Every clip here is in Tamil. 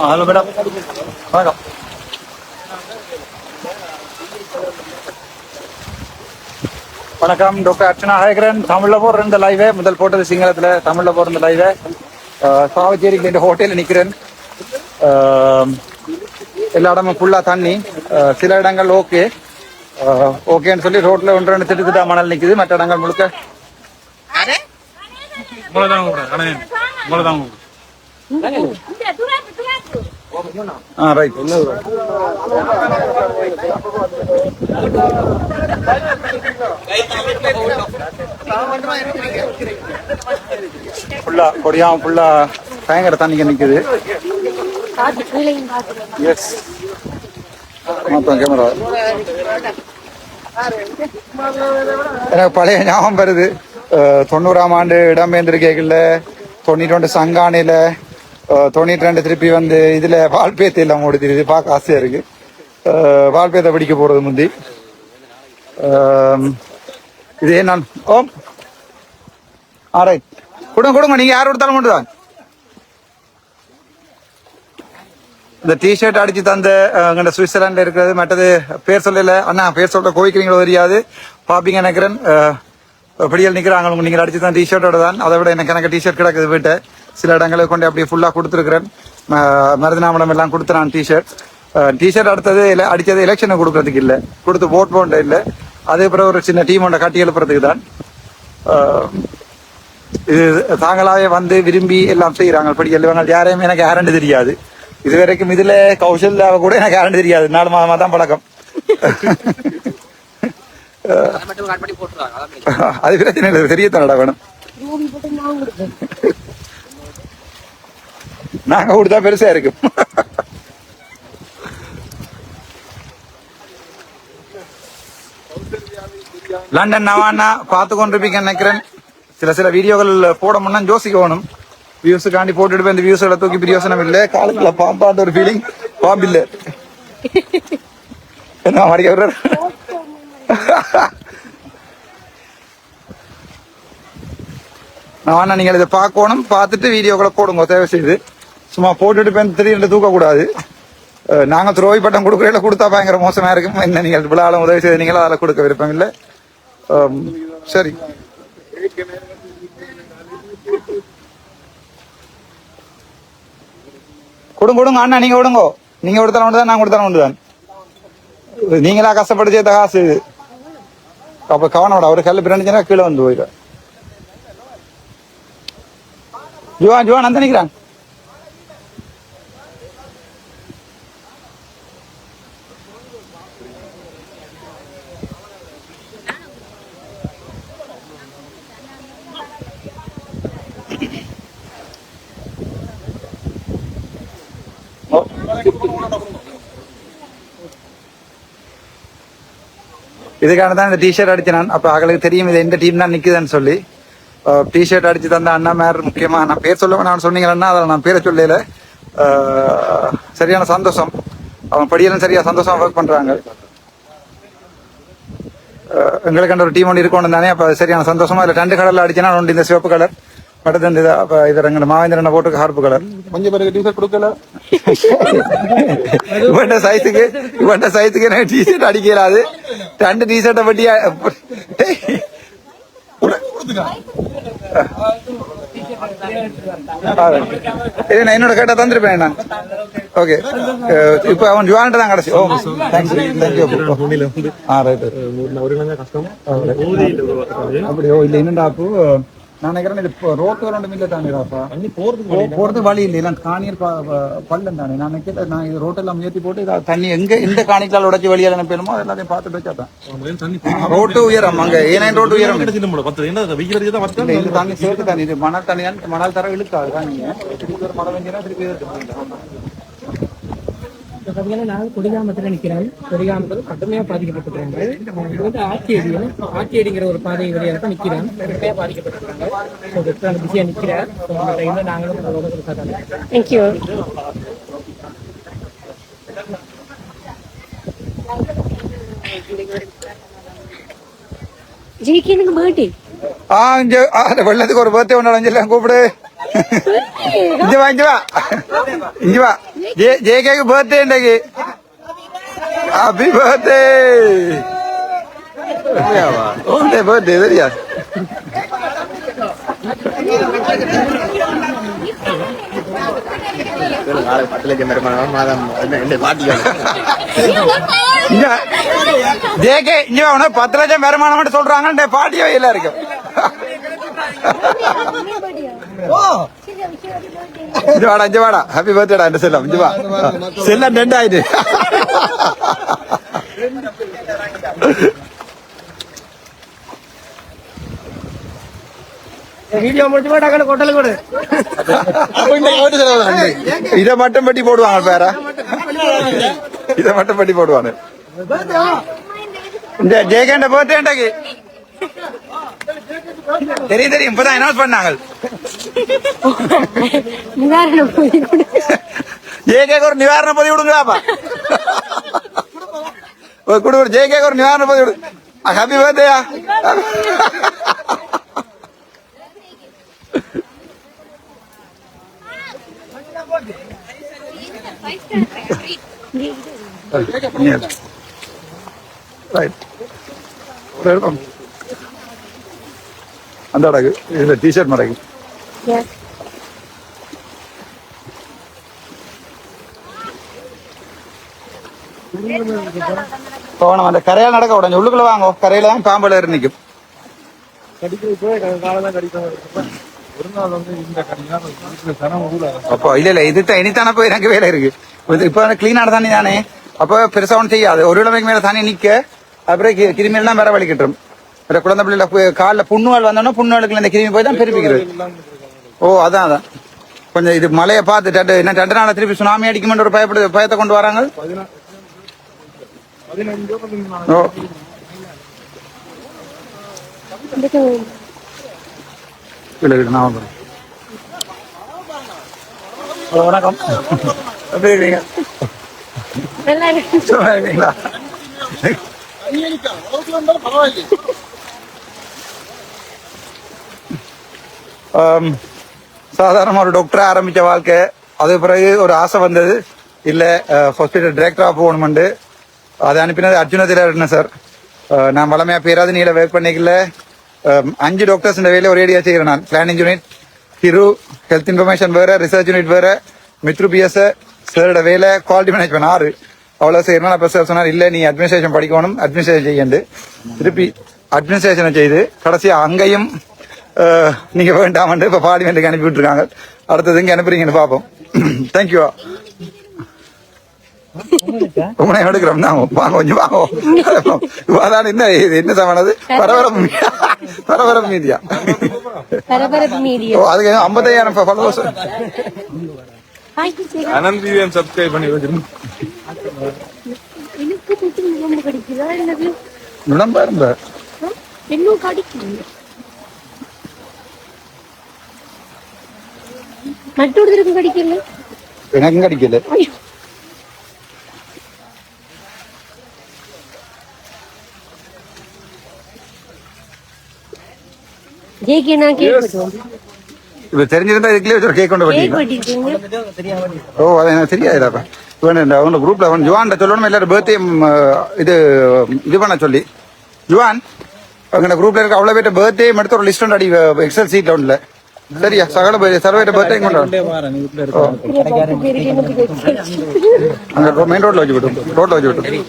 ஹலோ மேடம் வணக்கம் வணக்கம் டாக்டர் அர்ச்சனா ஹேகரன் தமிழ்ல போடுற இந்த லைவே முதல் போட்டது சிங்களத்துல தமிழ்ல போடுற இந்த லைவே சாவச்சேரி இந்த ஹோட்டலில் நிக்கிறேன் எல்லா இடமும் ஃபுல்லா தண்ணி சில இடங்கள் ஓகே ஓகேன்னு சொல்லி ரோட்ல ஒன்று ரெண்டு திட்டு திட்டா மணல் நிக்குது மற்ற இடங்கள் முழுக்க மூலதான் கூட. அண்ணன் மூலதான் ஆ ரைட் ஃபுல்லா கொடியாம ஃபுல்லா பயங்கர தண்ணிங்க நிக்குது. எஸ் மாத்தம் கேமரா எனக்கு பழைய ஞாபகம் வருது. தொண்ணூறாம் ஆண்டு இடம்பெயர்ந்து கேட்கல தொண்ணூற்றி ரெண்டு சங்கானில தொண்ணூற்றி ரெண்டு திருப்பி வந்து இதுல வால்பேத்தை எல்லாம் ஓடி பார்க்க ஆசையா இருக்கு. வால்பேத்தை பிடிக்க போறது முந்தி. இதே நான் ஓம். ஆரை கொடுங்க கொடுங்க. நீங்க யார் கொடுத்தாலும் மட்டும் இந்த டிஷர்ட் அடிச்சு தந்த அங்கே சுவிட்சர்லாண்டில் இருக்கிறது மற்றது பேர் சொல்லல. அண்ணா பேர் சொல்ல கோவிக்கிறீங்களோ தெரியாது. பாப்பிங்க நினைக்கிறேன். படியில் நிற்கிறாங்க அவங்க நீங்கள் அடிச்சு தான் டிஷர்ட்டோட தான் அதை விட எனக்கு எனக்கு டிஷர்ட் கிடக்குது வீட்டை. சில இடங்களை கொண்டு அப்படியே ஃபுல்லாக கொடுத்துருக்குறேன். மருதநாமடம் எல்லாம் கொடுத்து நான் டிஷர்ட் டிஷர்ட் அடுத்தது இல்லை அடித்தது எலெக்ஷனை கொடுக்குறதுக்கு இல்லை. கொடுத்து ஓட் போண்ட இல்லை. அதே பிறகு ஒரு சின்ன டீம் ஒன்றை கட்டி எழுப்புறதுக்கு தான். இது தாங்களாகவே வந்து விரும்பி எல்லாம் செய்கிறாங்க படி எழுவாங்க யாரையும் எனக்கு யாருன்னு தெரியாது. இது வரைக்கும் இதில் கௌசல்யாவை கூட எனக்கு யாருன்னு தெரியாது. நாலு மாதமாக தான் பழக்கம். அது பிரச்சனை இல்லை தெரிய தானடா வேணும். நாங்க கொடுத்தா பெருசா இருக்கும் லண்டன் நவானா பார்த்து கொண்டிருப்பீங்க நினைக்கிறேன். சில சில வீடியோகள் போட முன்னா யோசிக்கணும். வியூஸுக்காண்டி போட்டுட்டு போய் இந்த வியூஸ்களை தூக்கி பிரியோசனம் இல்லை. காலத்துல பாம்பாட்ட ஒரு ஃபீலிங் பாம்பில்லை என்ன மாதிரி வர்றாரு நவானா நீங்கள் இதை பார்க்கணும் பார்த்துட்டு வீடியோக்களை போடுங்க தேவை செய்து. சும்மா போட்டுட்டு போய் திடீர்னு தூக்கக்கூடாது. நாங்கள் நாங்க துரோகி பட்டம் கொடுக்குறதுல கொடுத்தா பயங்கர மோசமா இருக்கும். என்ன நீங்கள் விழாலும் உதவி செய்து நீங்களும் அதில் கொடுக்க விருப்பம் இல்லை சரி. கொடுங்க கொடுங்க அண்ணா நீங்க விடுங்க நீங்க கொடுத்தாலும் ஒன்று தான் நான் கொடுத்தாலும் ஒன்று தான். நீங்களா கஷ்டப்பட்டு சேர்த்த காசு இது. அப்ப கவனோட ஒரு கல்லு பிறந்துச்சுன்னா கீழே வந்து போயிடும் ஜுவான் ஜுவான் அந்த நிக்கிறான் ஓ. இதுக்கான தான் இந்த டிஷர்ட் அடிச்சு நான். அப்ப அவங்களுக்கு தெரியும் இது எந்த டீம் தான் நிக்குதுன்னு சொல்லி. டிஷர்ட் அடிச்சு தந்த அண்ணா மேர் முக்கியமா. நான் பேர் சொல்ல நான் சொன்னீங்கன்னா அதில் நான் பேரை சொல்லல. சரியான சந்தோஷம். அவங்க படியெல்லாம் சரியா சந்தோஷமா ஒர்க் பண்றாங்க. எங்களுக்கு அந்த ஒரு டீம் ஒன்று இருக்கணும் தானே அப்ப சரியான சந்தோஷமா? இல்லை ரெண்டு கலர்ல அடிச்சுனா ஒன்று இந்த சிவப்பு கலர் மற்றது இந்த இது அப்ப இது ரெண்டு மாவேந்திரனை போட்டு ஹார்ப்பு கலர் கொஞ்சம் பேருக்கு டீசர்ட் கொடுக்கல. இவன்ட சைஸுக்கு இவன்ட சைஸுக்கு எனக்கு டிஷர்ட் அடிக்கலாது ரெண்டு டிஷர்ட்டை பட்டி நான் என்னோட கேட்டா தந்திருப்பேன் நான் ஓகே இப்போ அவன் ஜுவான்ட்டு தான் கடைசி ஓ தேங்க்யூ தேங்க்யூ ஆ ரைட் கஷ்டம் அப்படி ஓ இல்லை என்னடா அப்போ நான் நினைக்கிறேன் இது ரோட்டு ரெண்டு இல்லை போறதுக்கு போறது வழி இல்லை எல்லாம் காணியர் பள்ளம் தானே? நான் நினைக்கிறேன் நான் இது ரோட்டெல்லாம் முயற்சி போட்டு இதை தண்ணி எங்க எந்த காணிக்கலால் உடைச்சி வெளியால் அனுப்பணுமோ அது எல்லாத்தையும் தண்ணி ரோட்டு உயரம் அங்க. ஏனைன் ரோட்டு உயரம் இல்ல, இது தண்ணி சேர்த்து தண்ணி இது மணல் தண்ணி மணல் தர இழுக்காது. மழை வெஞ்சினா திருப்பி இப்ப பாத்தீங்கன்னா நாங்கள் கொடிகாமத்தில் நிற்கிறோம் கொடிகாமத்தில் கடுமையாக பாதிக்கப்பட்டிருக்காங்க இது வந்து ஆட்சியடி ஆட்சியடிங்கிற ஒரு பாதை வழியாக தான் நிற்கிறோம் கடுமையாக பாதிக்கப்பட்டிருக்காங்க ஸோ பிஸியாக ஸோ அந்த டைமில் நாங்களும் உங்களோட கொடுத்தாங்க Thank you. ஜிக்கு எனக்கு பர்த்டே ஆ இங்க ஆ, இந்த வெள்ளத்துக்கு ஒரு பர்த்டே ஒன்று அடைஞ்சலாம் கூப்பிடு. இங்க வா இங்க வா. இங்க வா. ஜேகேக்கு பர்த்டே இன்னைக்கு ஹாப்பி பர்த்டே ஓண்டே பர்த்டே சரியா பத்து லட்சம் வருமானம் ஜேகே இங்க உனக்கு பத்து லட்சம் வருமானம் மட்டும் சொல்றாங்க பாட்டியோ இல்ல இருக்கும் இங்க வாடா இங்க வாடா. ஹாப்பி பர்த்டேடா இந்த செல்லம். இங்க வா. செல்லம் ரெண்டு ஆயிடு வீடியோ முடிச்சு போட்டாங்க கொட்டல கொடு இத மட்டும் பட்டி போடுவாங்க பேரா. இத மட்டும் பட்டி போடுவாங்க. இந்த ஜெயகண்ட பர்த்டேண்டாக்கு தெரியும் தெரியும். இப்பதான் அனௌன்ஸ் பண்ணாங்க. ஜேகேக்கு ஒரு நிவாரண பதிவு விடுங்களாப்பா ஒரு குடு ஜேகேக்கு ஒரு நிவாரண பதிவு விடு ஹாப்பி பர்த்டேயா ரைட் ஒரு இடம் அந்த அடகு இதுல டிஷர்ட் மடகு. போகணும் அந்த கரையால் நடக்க உடனே உள்ளுக்குள்ள வாங்க. கரையில தான் பாம்புல ஊழ அப்போ இல்ல இல்ல இது இனித்தானே போய் எனக்கு வேலை இருக்கு. இப்ப கிளீனான தானே தானே? அப்போ பெருசா ஒன்றும் செய்யாது. ஒரு கிழமைக்கு மேல தானே நிக்க. அப்புறம் கி- கிருமி எல்லாம் வேற அப்புறம் குழந்தை பிள்ளைல பு- கால்ல புண்ணுவால் வந்தோன்னா புண்ணுவாளுக்கு இந்த கிருமி போய் தான் பெருப்பிக்கிறது. ஓ அதான் அதான். கொஞ்சம் இது மழையை பார்த்து என்ன ரெண்டு நாள் திருப்பி சுனாமி அடிக்குமென்ற ஒரு பயப்படு பயத்தை கொண்டு வராங்க? ஓ. இதுக்கு இல்ல இல்ல நான் வந்துடுறேன். ஹலோ வணக்கம். எப்படி இருக்கீங்க? நல்லா இருக்கீங்களா? சாதாரண ஒரு டாக்டராக ஆரம்பித்த வாழ்க்கை. அது பிறகு ஒரு ஆசை வந்தது. இல்லை ஹாஸ்பிட்டல் டிரெக்டரா போகணுமெண்டு. அதை அனுப்பினது அர்ஜுன திராட்டன் சார் நான் வளமையாக பேராது நீல ஒர்க் பண்ணிக்கல அஞ்சு டாக்டர்ஸ் இந்த வேலையை ஒரேடியாக செய்கிறேன் நான். பிளானிங் யூனிட் திரு ஹெல்த் இன்ஃபர்மேஷன் வேறு ரிசர்ச் யூனிட் வேறு மித்ரு பிஎஸ் சாரோட வேலை குவாலிட்டி மேனேஜ்மெண்ட் ஆறு. அவ்வளோ செய்யணும் அப்ப சார் சொன்னார் இல்லை நீ அட்மினிஸ்ட்ரேஷன் படிக்கணும் அட்மினிஸ்ட்ரேஷன் செய்யண்டு. திருப்பி அட்மினிஸ்ட்ரேஷனை செய்து கடைசியாக அங்கேயும் அஹ், நீங்க வேண்டாமண்டு இப்ப பார்லிமெண்ட்டுக்கு அனுப்பி விட்டுருக்காங்க. அடுத்தது இங்க அனுப்புறீங்கன்னு பாப்போம் தேங்க்யூ நேரம் எடுக்கிறோம். தான் வாங்க கொஞ்சம் வாங்க. அதான் என்ன இது என்ன சமானது பரபரப்பு பரபரப்பு மீதியா பரபரப்பு ஓ மீடியா அதுக்கு ஐம்பத்தையாயிரம் ஃபாலோவர்ஸ் அனந்த் விவிஎம் சப்ஸ்கிரைப் பண்ணி வச்சிருந்தேன் எனக்கு நுழம்பா இருந்த? இன்னும் கடிக்குது. மற்றொருத்தருக்கும் கடிக்கல. எனக்கும் கிடைக்கல. ஜேகே நான் கேட்பட்டோம் இப்ப தெரிஞ்சிருந்தா இதுக்குள்ளே வச்சு கேக் கொண்டு வெட்டிட்டீங்க. ஓ அது எனக்கு தெரியாதுடாப்பா இவன் இந்த அவங்க குரூப்ல அவன் ஜுவான்ட சொல்லணும்? எல்லாரும் பர்த்டே இது இது பண்ண சொல்லி. ஜுவான் அவங்க குரூப்ல இருக்க அவ்வளவு பேர்ட்ட பர்த்டே எடுத்து ஒரு லிஸ்ட் அடி எக்ஸல் சீட்ல ஒன்றுல சரியா சகல சர்வேட்ட பர்த்டே கொண்டு மெயின் ரோட்ல வச்சு விட்டு ரோட்ல வச்சு விட்டு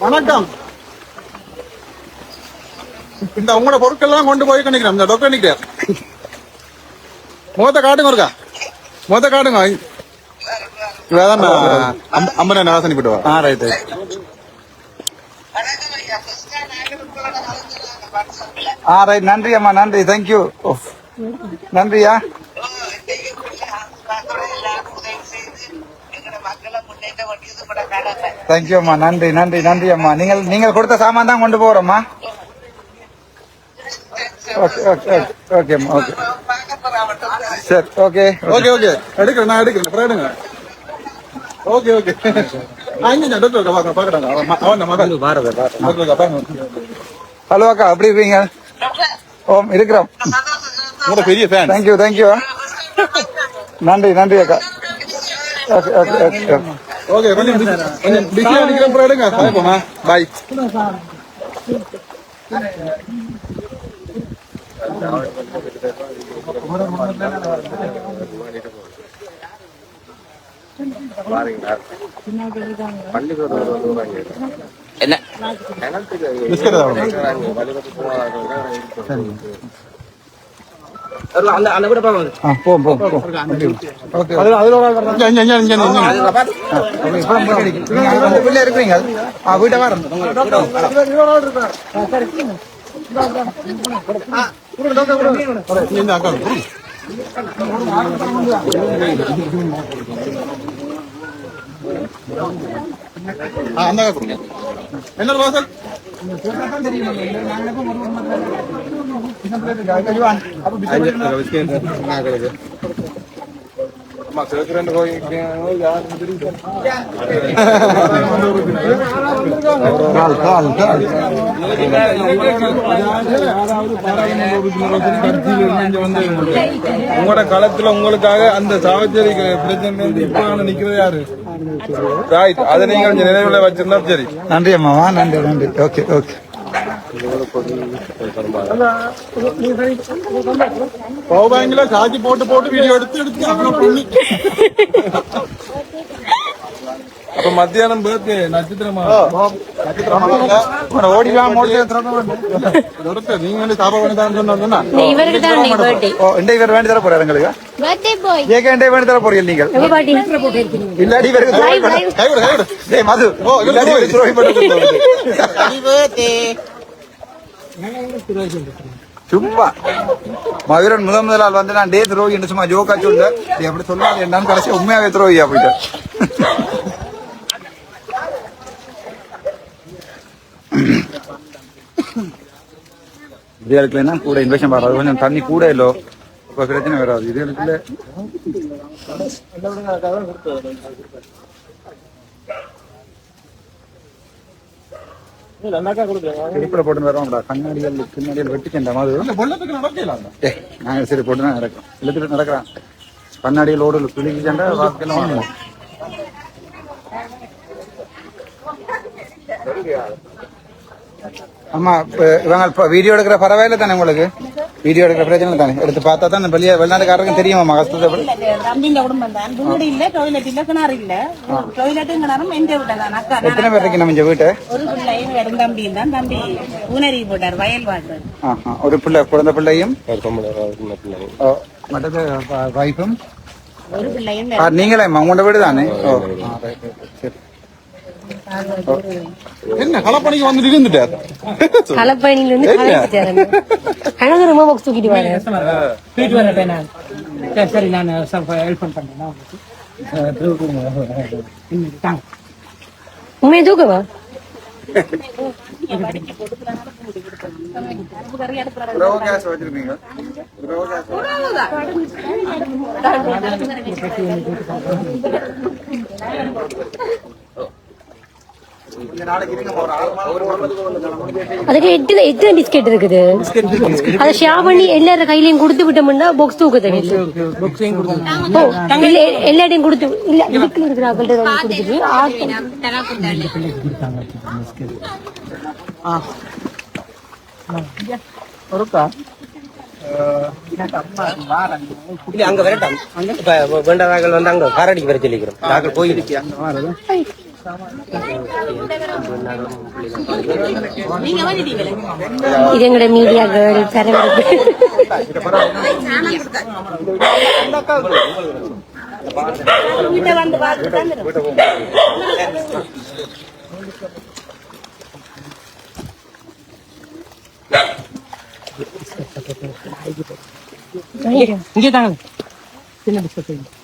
வணக்கம் இந்த உங்களோட பொருட்கள்லாம் கொண்டு போய் நிக்கிறேன் இந்த டாக்டர் நிக்கிறேன் முகத்தை காட்டுங்க ஒருக்கா முகத்தை காட்டுங்க இதான் அம்மனை நாசனி போட்டு வா ஆ ரைட் ஆ ரைட் நன்றி அம்மா நன்றி. தேங்க்யூ நன்றியா? தேங்க்யூ அம்மா. நன்றி நன்றி நன்றி அம்மா. நீங்கள் நீங்கள் கொடுத்த சாமான் தான் கொண்டு போறோம்மா. ஓகே ஓகே ஓகே அம்மா ஓகே சரி ஓகே ஓகே ஓகே எடுக்கிறேன் நான் எடுக்கிறேன். அப்புறம் எடுங்க. ஓகே ஓகே ஹலோ அக்கா எப்படி இருக்கீங்க? ஓம் இருக்கிறோம். பெரிய ஃபேன் தேங்க்யூ தேங்க்யூ நன்றி நன்றி அக்கா. ஓகே ஓகே ஓகே ஓகே கொஞ்சம் கொஞ்சம் பிஸியா நிக்கிற அப்புறம் எடுங்க. பாய்ப்போமா பாய் என்ன பிஸ்கட் தான் அந்த அந்த கூட பாருங்க ஆ போம்? போம் போம் ஓகே அதுல அதுல ஒரு ஆள் வர்றாங்க. இங்க, இங்க, இங்க, இங்க, இங்க. அந்த பிள்ளை இருக்கிறீங்க ஆ வீட்டை வரேன் இங்க, இந்த அக்கா. ஆ, அந்த கொடுங்க. என்ன வாசல் அம்மா உங்களோட களத்துல உங்களுக்காக அந்த சாவச்சேரி பிரச்சனை இப்ப நிக்கிறது யாரு ரைட் அதை நீங்க கொஞ்சம் நினைவுல வச்சிருந்தா சரி நன்றி அம்மாவா நன்றி நன்றி ஓகே ஓகே பவர் பேங்க்ல சார்ஜ் போட்டு போட்டு வீடியோ எடுத்து எடுத்து அப்ப மத்தியானம் பர்த்டே நட்சத்திரமா நட்சத்திரமா ஓடிலாம் மோடி நீங்க வந்து சாப்பாடு தான் சொன்னா இவருக்கு தான் பர்த்டே ஓ இண்டை இவர் வேண்டி தர போறாரு எங்களுக்கு பர்த்டே பாய் ஏக இண்டை வேண்டி தர போறீங்க நீங்கள் இல்லாடி இவருக்கு துரோகி டேய் மது ஓ, இல்லாடி இவருக்கு துரோகி பண்ண சும்மா மதுரன் முதல் முதலால் வந்து நான் டே துரோகி என்று சும்மா ஜோக்கா சொல்ல நீ அப்படி சொல்லாது என்னன்னு கடைசி உண்மையாவே துரோகியா போயிட்டேன் இதுகளுக்குலாம் கூட இன்வெஸ்ட் வராது. கொஞ்சம் தண்ணி கூட இல்லோ. இப்போ பிரச்சனை வராது. இதுகளுக்குள்ள இடுப்புல போட்டு வரோம்டா கண்ணாடிகள் பின்னாடிகள் வெட்டிச்சேன்டா மது இந்த பொள்ளத்துக்கு நடக்கலாம் ஏய், நாங்க சரி போட்டு தான் நடக்கிறோம் நடக்கிறான். கண்ணாடியில் ஓடு பிடிக்கிச்சேன்டா வாக்கெல்லாம் வாங்கணும் அம்மா இவங்க இப்போ வீடியோ எடுக்கிற பரவாயில்ல தானே உங்களுக்கு? வீடியோ எடுக்கிற பிரச்சனை தானே? எடுத்து பார்த்தா தான் வெளியே வெளிநாட்டுக்காரருக்கும் தெரியுமா கஷ்டத்தை எத்தனை பேர் இருக்கு நம்ம இந்த வீட்டு? ஒரு பிள்ளை குழந்தை பிள்ளையும்? மற்றது வைஃபும்? நீங்களே உங்களோட வீடு தானே? என்ன கலப்பணிக்கு வந்துட்டு இருந்துட்டார் கலப்பணியில இருந்து கலப்பிட்டார் கணக்கு ரொம்ப பாக்ஸ் தூக்கிட்டு வரேன் போயிட்டு வரேன் நான் சரி சரி நான் ஹெல்ப் பண்றேன். உண்மையை தூக்கவா? வச்சிருக்கீங்க. அதுக்கு எட்டு எத்தனை பிஸ்கெட் இருக்குது? அதை ஷேர் பண்ணி எல்லாரும் கையிலயும் கொடுத்து விட்டோம்னா பாக்ஸ் தூக்க இல்ல எல்லாத்தையும் கொடுத்து இல்ல இதுக்குள்ள இருக்கிற இல்ல அங்க வரட்டும். இப்ப வேண்டவர்கள் வந்து அங்க காரடிக்கு வர சொல்லிக்கிறோம். நாங்கள் கோயிலுக்கு இது எங்களோட மீடியா கேர்ள் பரவாயில்லை இங்கே தாங்க சின்ன பிஸ்கட்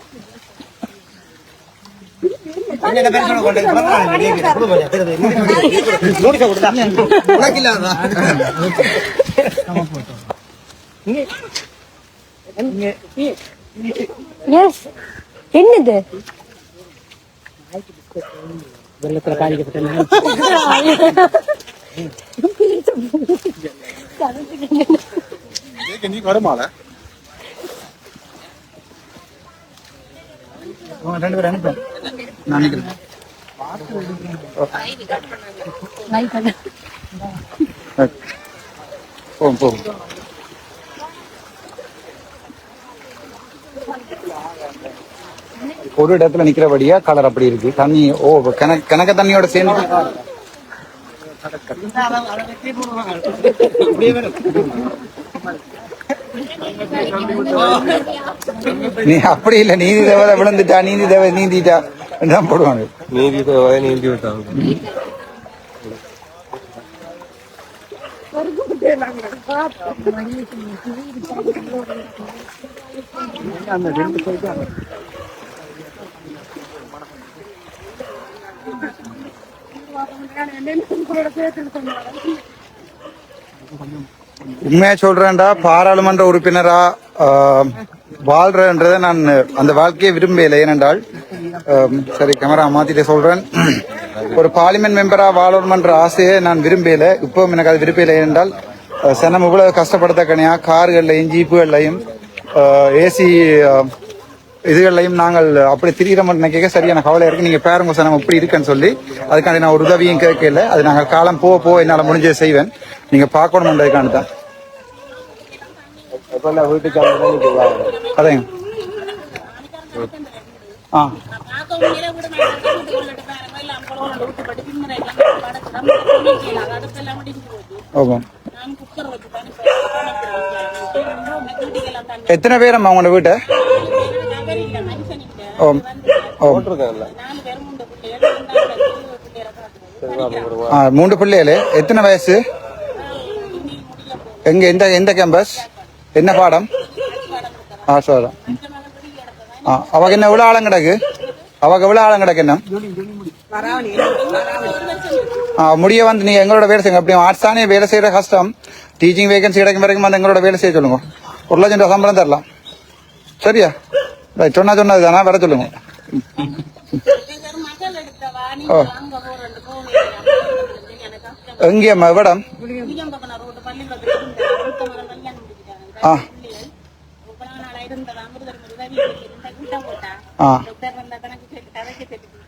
என்னது? வெள்ளத்துல பாதிக்கப்பட்ட நான் நீ வருமால ரெண்டு பேரும் அனுப்பேன் நான் நினைக்கிறேன் போகும் போகும் ஒரு இடத்துல நிக்கிறபடியா கலர் அப்படி இருக்கு. தண்ணி ஓ கணக்கு கணக்க தண்ணியோட சேர்ந்து. நீ அப்படி இல்ல நீதி தேவதை விழுந்துட்டா நீதி தேவதை நீந்திட்டா தான் போடுவாங்க. நீதி தேவை நீதி விட்டாங்க. உண்மையா சொல்றேன்டா பாராளுமன்ற உறுப்பினரா ஆஹ், நான் அந்த வாழ்க்கையை விரும்பல ஏனென்றால் சரி கேமரா மாத்திட்டு சொல்றேன். ஒரு பார்லிமெண்ட் மெம்பரா வாழணுமன்ற ஆசையை நான் விரும்பல இப்பவும் எனக்கு அது விரும்பல ஏனென்றால் ஆஹ், சனம் இவ்வளவு கஷ்டப்படுத்தக்கனையா கார்கள்லையும் ஜீப்புகள்லையும் ஏசி இதுகளையும் நாங்கள் அப்படி திரிகிறோம் நினைக்க சரியான கவலை இருக்கு. நீங்க பேருங்க சனம் இப்படி இருக்குன்னு சொல்லி அதுக்காண்டி நான் ஒரு உதவியும் கேட்கல. அது நாங்கள் காலம் போக போக என்னால் முடிஞ்சதை செய்வேன். நீங்க பார்க்கணும்ன்றதுக்காண்டி தான். அதையும். ஆ. ஓகே. எத்தனை பேர் அம்மா உங்களோட வீட்டை? ஓ ஓ போட்டிருக்கேன்ல ஆ மூன்று பிள்ளைகளு எத்தனை வயசு? எங்க எந்த எந்த கேம்பஸ் என்ன பாடம்? ஆ சோதம் ஆ அவக்கு என்ன எவ்வளோ ஆழம் கிடக்கு? அவக்கு எவ்வளோ ஆழம் கிடக்கு என்ன? ஆ முடிய வந்து நீங்க எங்களோட வேலை செய்யுங்க. அப்படி ஆர்ட்ஸ் தானே வேலை செய்யற கஷ்டம். டீச்சிங் வேகன்சி கிடைக்கும் வரைக்கும் வந்து எங்களோட வேலை செய்ய சொல்லுங்க. ஒரு லட்சம் ரூபா சம்பளம் தரலாம். சரியா? சொன்னா சொன்னது தானே வர சொல்லுங்க ஓ எங்கேயம்மா இவ்விடம் ஆ. ஆ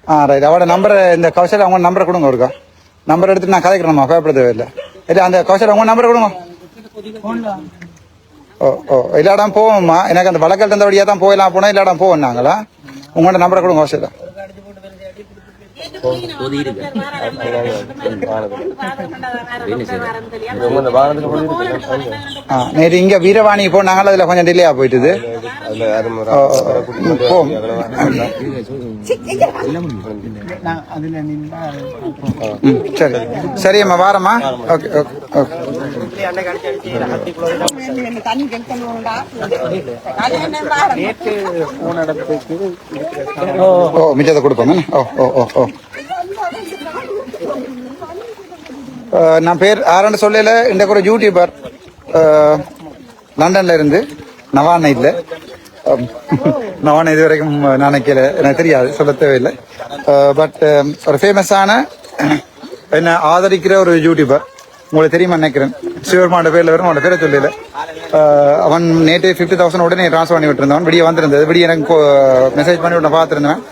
ஆ ரைட் அவட நம்பரை இந்த கௌசல் அவங்க நம்பரை கொடுங்க ஒருக்கா நம்பர் எடுத்து நான் கதைக்கிறேன்மா பயப்பட தேவையில்லை. இல்லை அந்த கௌசல் அவங்க நம்பரை கொடுங்க. ஓ ஓ. இல்லாடம் போவோம்மா. எனக்கு அந்த வழக்கல் இருந்தபடியாக தான் போயிடலாம் போனால் இல்லாடம் போவோம் நாங்களா உங்களோட நம்பரை கொடுங்க கௌசல்ல இந்த வாரத்துக்கு போய் ஆ நேற்று இங்கே வீரவாணி போ நாங்கள் அதில் கொஞ்சம் டிலே போயிட்டுது. போம் ம் சரி. சரியம்மா வாரம்மா. Okay okay okay. ஓ மிச்சத்தை கொடுப்போம். ஓ ஓ ஓ ஓ. நான் பேர் ஆரண்டு சொல்லல இன்றைக்கு ஒரு யூடியூபர் லண்டன்ல இருந்து. நவான இல்லை. நவான இது வரைக்கும் நினைக்கல எனக்கு தெரியாது சொல்ல தேவையில்லை. பட் ஒரு ஃபேமஸான என்னை ஆதரிக்கிற ஒரு யூடியூபர் உங்களுக்கு தெரியுமா நினைக்கிறேன். சிவருமாண்ட பேர்ல வரும் அவனோட பேரை சொல்லல. அவன் நேற்று ஃபிஃப்டி தௌசண்ட் உடனே ட்ரான்ஸ்ஃபர் பண்ணி விட்டுருந்தவன். விடிய வந்திருந்தது. விடிய எனக்கு மெசேஜ் பண்ணி விட்டு பார்த்துருந்தேன்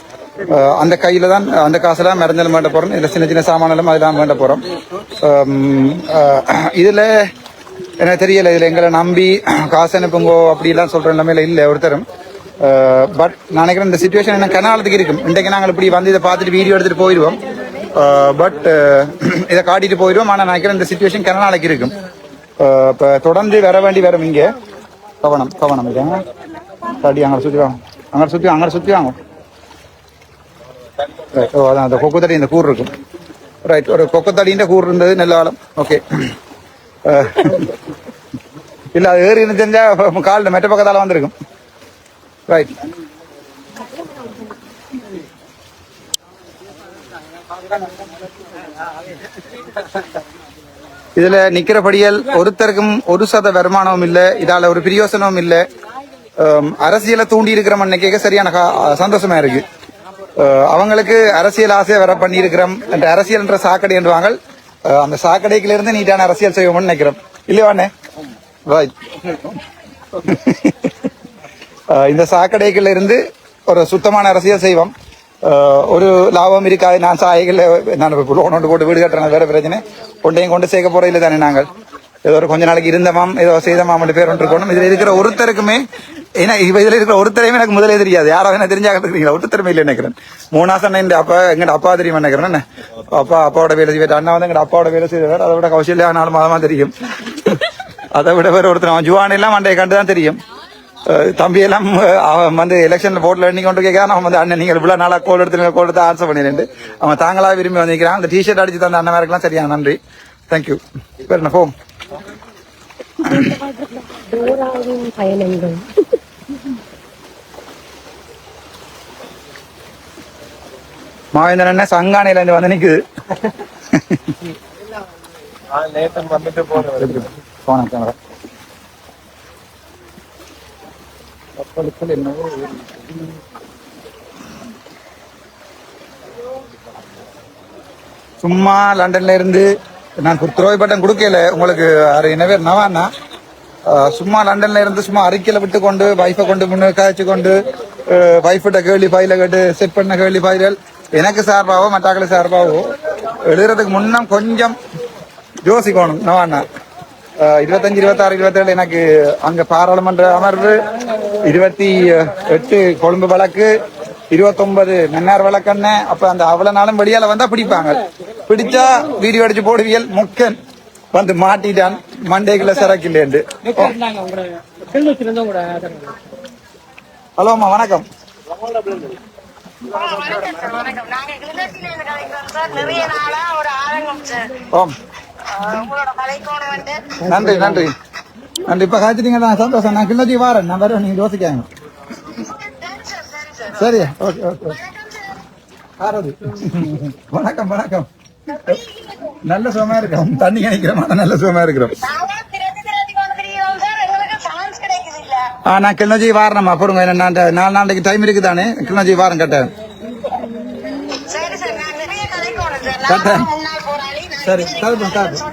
அந்த கையில் தான் அந்த காசுலாம் மருந்தெல்லாம் வேண்ட போகிறோம் இதுல சின்ன சின்ன சாமானெல்லாம் அதெல்லாம் வேண்ட போகிறோம் இதில் எனக்கு தெரியல இதில் எங்களை நம்பி காசு அனுப்புங்கோ அப்படிலாம் சொல்கிற நிலமையில இல்லை ஒருத்தரும். பட் நான் நினைக்கிறேன் இந்த சுச்சுவேஷன் என்ன கனாலத்துக்கு இருக்கும். இன்றைக்கு நாங்கள் இப்படி வந்து இதை பார்த்துட்டு வீடியோ எடுத்துகிட்டு போயிடுவோம் பட் இதை காட்டிட்டு போயிடுவோம் ஆனால் நான் நினைக்கிறேன் இந்த சுச்சுவேஷன் கனநாளைக்கு இருக்கும். இப்போ தொடர்ந்து வர வேண்டி வரும் இங்கே. கவனம் கவனம். இருக்காங்க காட்டி அங்கே சுற்றி வாங்க. அங்கே சுற்றி அங்கே சுற்றி வாங்க. ரைட் ஓ அதான் அந்த கொக்குத்தடி இந்த கூர் இருக்கும் ரைட் ஒரு கொக்கத்தடின்ற கூர் இருந்தது நல்ல காலம் ஓகே இல்ல அது ஏறி இருந்து தெரிஞ்சா காலில் மெட்ட பக்கத்தால வந்திருக்கும் ரைட் இதுல நிக்கிறபடியால் ஒருத்தருக்கும் ஒரு சத வருமானமும் இல்ல இதால ஒரு பிரியோசனமும் இல்ல அரசியலை தூண்டி இருக்கிற கேட்க சரியான சந்தோஷமா இருக்கு அவங்களுக்கு அரசியல் ஆசையை வர பண்ணியிருக்கிறோம். என்ற அரசியல் என்ற சாக்கடை என்றுவாங்க அந்த சாக்கடைக்குள்ள இருந்து நீட்டான அரசியல் செய்வோம்னு நினைக்கிறோம். இல்லையாண்ணே இந்த சாக்கடைக்குள்ள இருந்து ஒரு சுத்தமான அரசியல் செய்வோம். ஒரு லாபம் இருக்காது. நான் சாயைகள் நான் லோன் ஒன்று போட்டு வீடு கட்டுறேன். வேற பிரச்சனை. கொண்டையும் கொண்டு சேர்க்க போற இல்லை தானே நாங்கள். ஏதோ ஒரு கொஞ்ச நாளைக்கு இருந்தமாம் ஏதோ செய்தமாம் பேர் ஒன்று இருக்கணும். இதில் இருக்கிற ஒருத்தருக்குமே ஏன்னா இப்ப இதுல இருக்கிற ஒருத்தரையுமே எனக்கு முதலே தெரியாது. யாரோ என்ன தெரிஞ்சாக இருக்கிறீங்களா? ஒருத்தருமே இல்லை நினைக்கிறேன். மூணா சொன்ன அப்பா எங்க அப்பா தெரியுமா நினைக்கிறேன்? அப்பா அப்பாவோட வேலை செய்வார். அண்ணா வந்து எங்க அப்பாவோட வேலை செய்வார் அதை விட கௌசல்யா நாலு மாதமா தெரியும். அதை விட வேற ஒருத்தர். அவன் ஜுவான் எல்லாம் மண்டையை கண்டு தான் தெரியும். தம்பி எல்லாம் அவன் வந்து எலெக்ஷன்ல போட்டில் எண்ணி கொண்டு கேட்க அவன் வந்து அண்ணன் நீங்கள் இவ்வளவு நாளா கோல் எடுத்து கோல் எடுத்து ஆன்சர் பண்ணிருந்து அவன் தாங்களா விரும்பி வந்திருக்கிறான். அந்த டிஷர்ட் அடிச்சு தந்த அண்ணன் இருக்கலாம் சரியா நன்றி. தேங்க்யூ வேற என்ன? போம் பயணங்கள். மாவேந்தன் அண்ணன் சங்கானையில இருந்து வந்து நிக்குது. போன கேமரா கப்பலுக்குள் என்னவோ சும்மா லண்டன்ல இருந்து நான் துரோய் பட்டம் கொடுக்கல. உங்களுக்கு அது என்ன பேர்? நவானா? அஹ், சும்மா லண்டன்ல இருந்து சும்மா அறிக்கையில விட்டு கொண்டு வைஃபை கொண்டு முன்னே காய்ச்சி கொண்டு வைஃபிட்ட கேள்வி பாயில கேட்டு செட் பண்ண கேள்வி ஃபைல்கள் எனக்கு சார்பாவோ மற்றாக்களை சார்பாவோ எழுதுறதுக்கு முன்னம் கொஞ்சம் யோசிக்கணும். நவாண்ணா இருபத்தஞ்சு இருபத்தாறு இருபத்தேழு எனக்கு அங்க பாராளுமன்ற அமர்வு இருபத்தி எட்டு கொழும்பு வழக்கு இருபத்தொன்பது மன்னார் வழக்கண்ண அப்ப அந்த அவ்வளவு நாளும் வெளியால வந்தா பிடிப்பாங்க. பிடிச்சா வீடியோ அடிச்சு போடுவியல். முக்கன் வந்து மாட்டிட்டான். மண்டேக்குள்ள சரக்கு இல்லையண்டு ஹலோ அம்மா வணக்கம். நன்றி நன்றி. நன்றி. இப்ப காய்ச்சிட்டீங்க நான் சந்தோஷம். நான் கிள்ளச்சி வாரேன். நான் வேற நீங்க யோசிக்காங்க சரி ஓகே ஓகே வணக்கம் வணக்கம். நல்ல சுகமா இருக்கிறோம். தண்ணி கிடைக்கிற மாதிரி நல்ல சுகமா இருக்கிறோம். ஆ நான் கிளஞ்சி வாரேன்மா போடுங்க. என்ன நாலு நாளைக்கு டைம் இருக்குதானே? கிளஞ்சி வாரம் கட்டேன். சரி சார் சார் கலப்போம், கலப்போம்.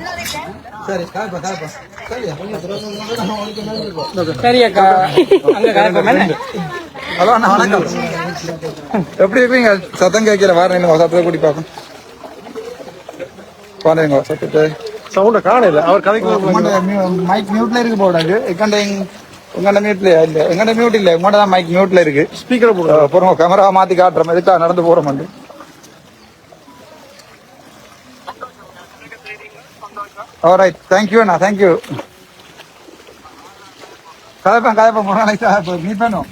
அக்கா அங்க கலப்போம் ஹலோ அண்ணா வணக்கம். எப்படி இருக்கீங்க? சத்தம் கேட்கல. வாரேன் சத்தத்தை கூட்டி பார்ப்போம். பாருங்க சத்தத்தை சவுண்ட காணல. அவர் கதைக்கு மைக் மியூட்ல இருக்கு போடாது எங்கண்ட உங்கண்ட மியூட்ல இல்ல. எங்கண்ட மியூட் இல்ல உங்கள்ட தான் மைக் மியூட்ல இருக்கு. ஸ்பீக்கர் போடு அஹ் போறோம் கேமரா மாத்தி காட்டுறோம் எதுக்கா நடந்து போறோம் வந்து ஆல்ரைட் தேங்க்யூ அண்ணா தேங்க்யூ கதைப்பேன் கதைப்பேன். மூணு நாளைக்கு மீட் பண்ணும்